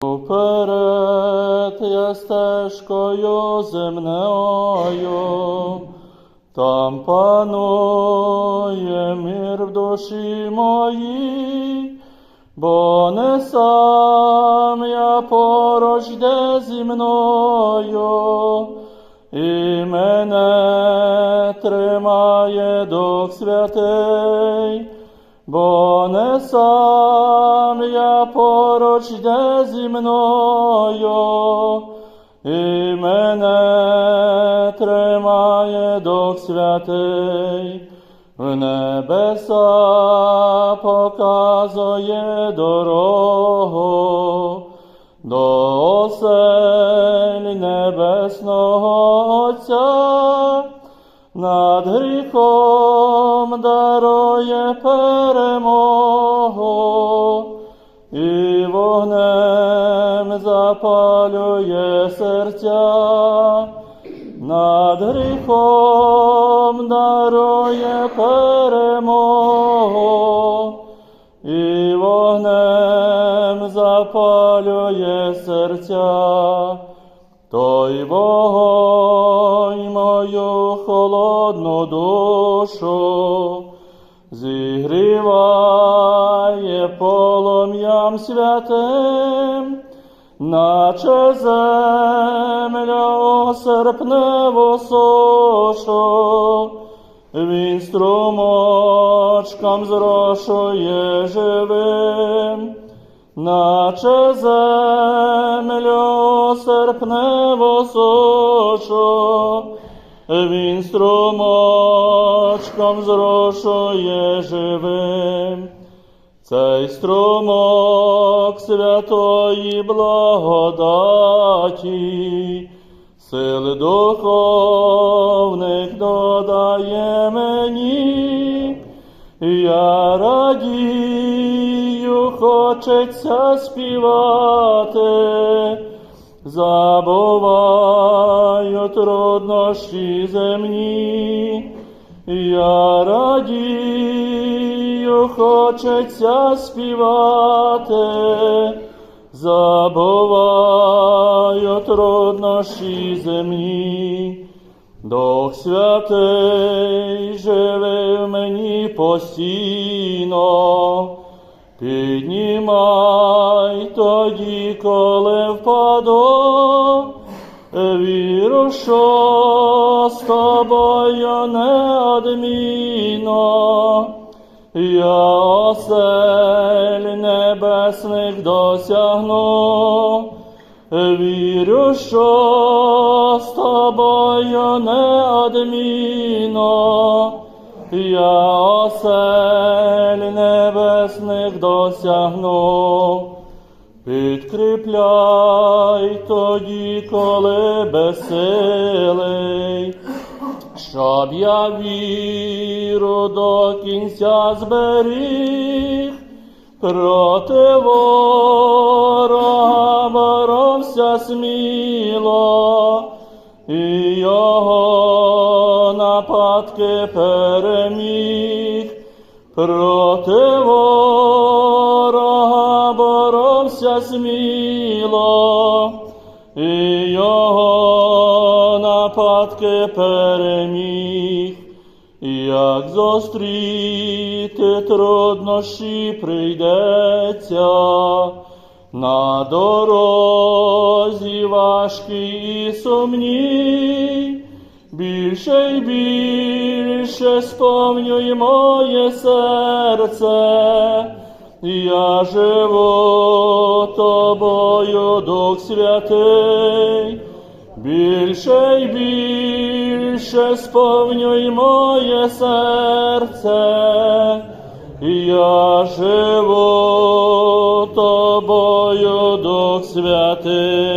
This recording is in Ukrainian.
Вперед я стежкою земною, там панує мир в душі моїй, бо не сам я поруч де зі мною, і мене тримає Дух Святий. Бо не сам я поруч де зі мною, і мене тримає Дух Святий, в небеса показує дорогу до осель над гріхом дарує перемогу і вогнем запалює серця, над гріхом дарує перемогу і вогнем запалює серця. Той вогонь мою холодну душу зігріває полум'ям святим, наче земля серпневу сушу, він струмочком зрошує живим наче землю серпневу сушу, він струмочком зрошує живим. Цей струмок святої благодаті, сили духовних додає мені, я радію, хочеться співати, забуваю труднощі земні, я радію, хочеться співати, забуваю труднощі земні. Дух Святий живе в мені постійно, піднімай тоді, коли впаду, віру, що з тобою неодмінно, я осель небесних досягну. Вірю, що з тобою неодмінно, я осель небесних досягну. Підкріпляй тоді, коли безсилий, щоб я віру до кінця зберіг. Проти ворога боровся сміло, і його нападки переміг. Проти ворога боровся сміло, і його нападки переміг. Як зустріти труднощі прийдеться, на дорозі важкій і сумній, більше й більше сповнюй моє серце, я живу тобою, Дух Святий. Більше й більше сповнюй моє серце, я живу Дух Святий.